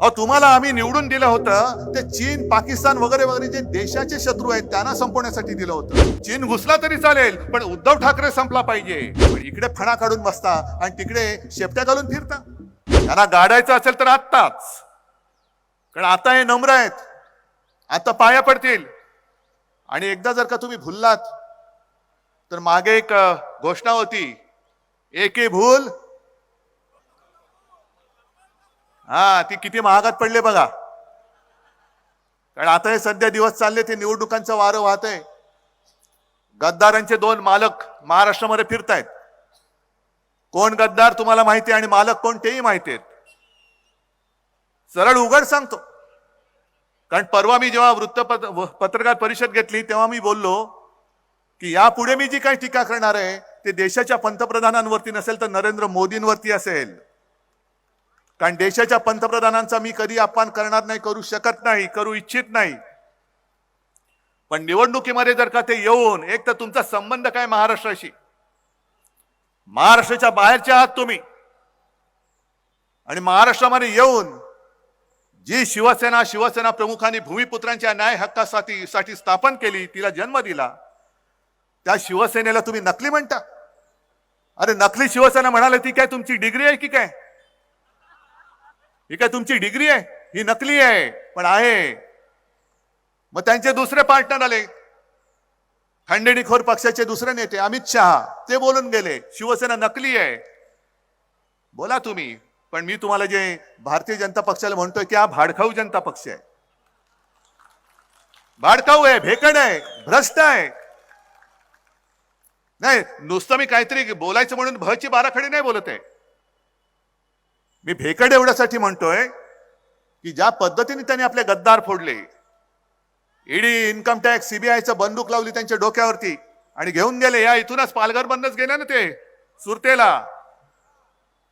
अहो तुम्हाला आम्ही निवडून दिलं होतं ते चीन पाकिस्तान वगैरे वगैरे जे देशाचे शत्रू आहेत त्यांना संपवण्यासाठी दिलं होतं. चीन घुसला तरी चालेल पण उद्धव ठाकरे संपला पाहिजे. पण इकडे फणा काढून बसता आणि तिकडे शेपट्या घालून फिरता. त्यांना गाडायचं असेल तर आत्ताच. कारण आता हे नम्र आहेत. आता पाया पडतील. आणि एकदा जर का तुम्ही भुललात तर मागे एक घोषणा होती. एके भूल हा ती किती महागात पडले बघा. कारण आता हे सध्या दिवस चालले ते निवडणुकांचं वारं वाहत आहे गद्दारांचे दोन मालक महाराष्ट्रामध्ये फिरतायत. कोण गद्दार तुम्हाला माहिती आहे आणि मालक कोण तेही माहिती आहेत. सरळ उघड सांगतो. कारण परवा मी जेव्हा वृत्तपत्र पत्रकार परिषद घेतली तेव्हा मी बोललो की यापुढे मी जी काही टीका करणार आहे ते देशाच्या पंतप्रधानांवरती नसेल तर नरेंद्र मोदींवरती असेल. कारण देशाच्या पंतप्रधानांचा मी कधी अपमान करणार नाही करू शकत नाही करू इच्छित नाही. पण निवडणुकीमध्ये जर का ते येऊन एक तर तुमचा संबंध काय महाराष्ट्राशी? महाराष्ट्राच्या बाहेरचे आहात तुम्ही. आणि महाराष्ट्रामध्ये येऊन जी शिवसेना शिवसेना प्रमुखांनी भूमिपुत्रांच्या न्याय हक्कासाठी साठी स्थापन केली तिला जन्म दिला त्या शिवसेनेला तुम्ही नकली म्हणता? अरे नकली शिवसेना म्हणाले ती काय तुमची डिग्री आहे की काय? ही काय तुमची डिग्री आहे? ही नकली आहे पण आहे. मग त्यांचे दुसरे पार्टनर आले. खंडणीखोर पक्षाचे दुसरे नेते अमित शहा ते बोलून गेले शिवसेना नकली आहे. बोला तुम्ही पण मी तुम्हाला जे भारतीय जनता पक्षाला म्हणतोय की हा भाडखाऊ जनता पक्ष आहे. भाडखाऊ आहे भेकड आहे भ्रष्ट आहे. नाही नुसतं मी काहीतरी बोलायचं म्हणून भची बाराखडी नाही बोलत आहे. मी भेकड एवढ्यासाठी म्हणतोय की ज्या पद्धतीने त्यांनी आपले गद्दार फोडले ईडी इन्कम टॅक्स सीबीआयचं बंदूक लावली त्यांच्या डोक्यावरती आणि घेऊन गेले या इथूनच पालघर बंदच गेले ना ते सुरतेला.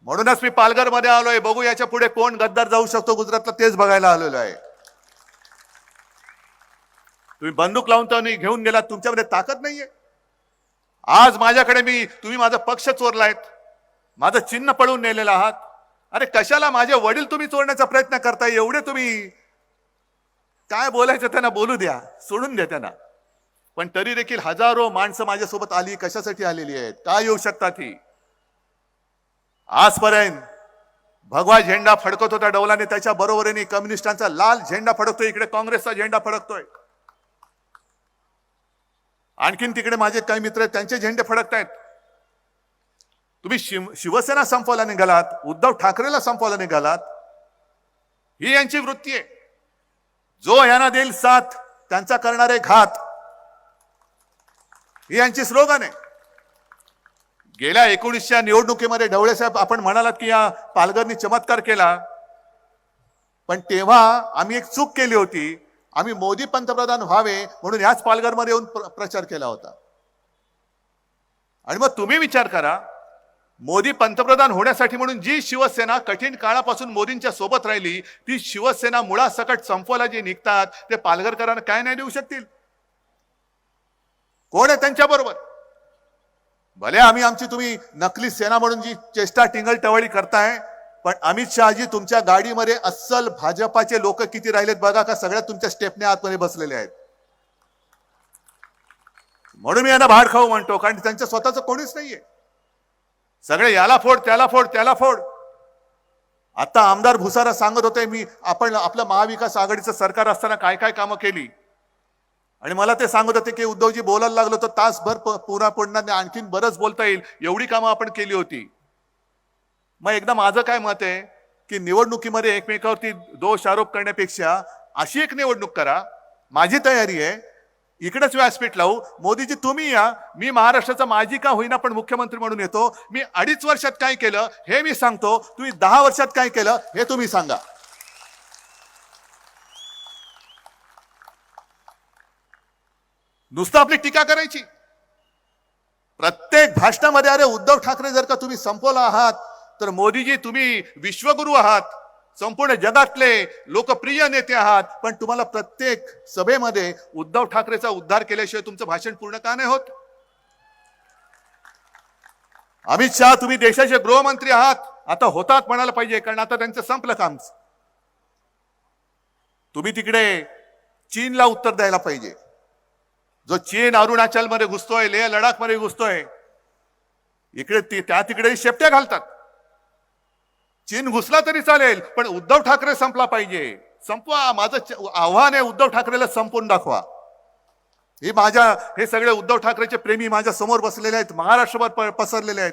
म्हणूनच मी पालघरमध्ये आलोय बघू याच्यापुढे कोण गद्दार जाऊ शकतो गुजरातला तेच बघायला आलेलो आहे. तुम्ही बंदूक लावून तर घेऊन गेलात तुमच्यामध्ये ताकद नाहीये. आज माझ्याकडे मी तुम्ही माझा पक्ष चोरलायत माझं चिन्ह पळून नेलेलं आहात. अरे कशाला माझे वडील तुम्ही चोरण्याचा प्रयत्न करताय? एवढे तुम्ही काय बोलायचं त्यांना बोलू द्या सोडून द्या त्यांना. पण तरी देखील हजारो माणसं माझ्यासोबत आली कशासाठी आलेली आहेत? काय येऊ शकतात ही? आजपर्यंत भगवा झेंडा फडकत होता डौलाने त्याच्या बरोबरीने कम्युनिस्टांचा लाल झेंडा फडकतोय इकडे काँग्रेसचा झेंडा फडकतोय. आणखीन तिकडे माझे काही मित्र आहेत त्यांचे झेंडे फडकतायत. तुम्ही शिव शिवसेना संपवायला निघालात उद्धव ठाकरेला संपवायला निघालात ही यांची वृत्ती आहे. जो यांना देईल साथ त्यांचा करणारे घात. ही यांची स्लोगन आहे. गेल्या एकोणीसच्या निवडणुकीमध्ये ढवळेसाहेब आपण म्हणालात की या पालघरनी चमत्कार केला. पण तेव्हा आम्ही एक चूक केली होती. आम्ही मोदी पंतप्रधान व्हावे म्हणून याच पालघरमध्ये येऊन प्र- प्रचार केला होता. आणि मग तुम्ही विचार करा मोदी पंतप्रधान होण्यासाठी म्हणून जी शिवसेना कठीण काळापासून मोदींच्या सोबत राहिली ती शिवसेना मुळासकट संपवायला जे निघतात ते पालघरकरांना काय नाही देऊ शकतील? कोण आहे त्यांच्या बरोबर भले आम्ही आमची तुम्ही नकली सेना म्हणून जी चेष्टा टिंगल टवळी करताय पण अमित शहाजी तुमच्या गाडीमध्ये अस्सल भाजपाचे लोक किती राहिलेत बघा का? सगळ्या तुमच्या स्टेपने आतमध्ये बसलेले आहेत. म्हणून मी यांना भाड खाऊ म्हणतो कारण त्यांच्या स्वतःचं कोणीच नाहीये. सगळे याला फोड त्याला फोड त्याला फोड. आता आमदार भुसारा सांगत होते मी आपण आपलं महाविकास आघाडीचं सरकार असताना काय काय कामं केली? आणि मला ते सांगत होते की उद्धवजी बोलायला लागलो तर तासभर पुन्हा पुन्हा आणखीन बरंच बोलता येईल. एवढी कामं आपण केली होती. मग एकदा माझं काय मत आहे की निवडणुकीमध्ये एकमेकावरती दोष आरोप करण्यापेक्षा अशी एक निवडणूक करा. माझी तयारी आहे इकडेच व्यासपीठ लावू. मोदीजी तुम्ही या. मी महाराष्ट्राचा माजी का होईना पण मुख्यमंत्री म्हणून येतो. मी अडीच वर्षात काय केलं हे मी सांगतो. तुम्ही दहा वर्षात काय केलं हे तुम्ही सांगा. नुसतं आपली टीका करायची. प्रत्येक भाषणामध्ये अरे उद्धव ठाकरे जर का तुम्ही संपवला आहात तर मोदीजी तुम्ही विश्वगुरू आहात. संपूर्ण जगातले लोकप्रिय नेते आहात. पण तुम्हाला प्रत्येक सभेमध्ये उद्धव ठाकरेचा उद्धार केल्याशिवाय तुमचं भाषण पूर्ण का नाही होत? अमित शहा तुम्ही देशाचे गृहमंत्री आहात. आता होतात म्हणायला पाहिजे कारण आता त्यांचं संपलं काम. तुम्ही तिकडे चीनला उत्तर द्यायला पाहिजे. जो चीन अरुणाचलमध्ये घुसतोय लेह लडाखमध्ये घुसतोय इकडे ती- त्या तिकडे शेपट्या घालतात. चीन घुसला तरी चालेल पण उद्धव ठाकरे संपला पाहिजे. संपवा माझं आव्हान आहे उद्धव ठाकरेला संपवून दाखवा. हे माझ्या हे सगळे उद्धव ठाकरेचे प्रेमी माझ्यासमोर बसलेले आहेत महाराष्ट्रभर पसरलेले आहेत.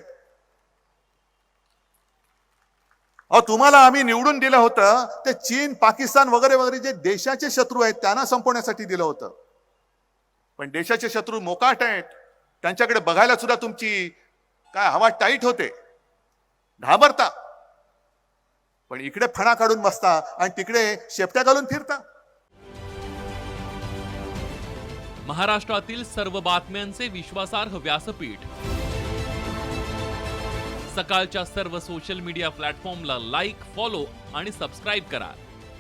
अहो तुम्हाला आम्ही निवडून दिलं होतं ते चीन पाकिस्तान वगैरे वगैरे जे देशाचे शत्रू आहेत त्यांना संपवण्यासाठी दिलं होतं. पण देशाचे शत्रू मोकाट आहेत. त्यांच्याकडे बघायला सुद्धा तुमची काय हवा टाईट होते. घाबरता. पण इकडे फणा काढून बसता आणि तिकडे शेपट्या घालून फिरता. महाराष्ट्रातील सर्व बातम्यांचे विश्वासार्ह व्यासपीठ. सकाळच्या सर्व सोशल मीडिया प्लॅटफॉर्मला लाईक फॉलो आणि सबस्क्राईब करा.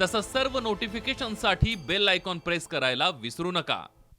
तसंच सर्व नोटिफिकेशनसाठी बेल आयकॉन प्रेस करायला विसरू नका.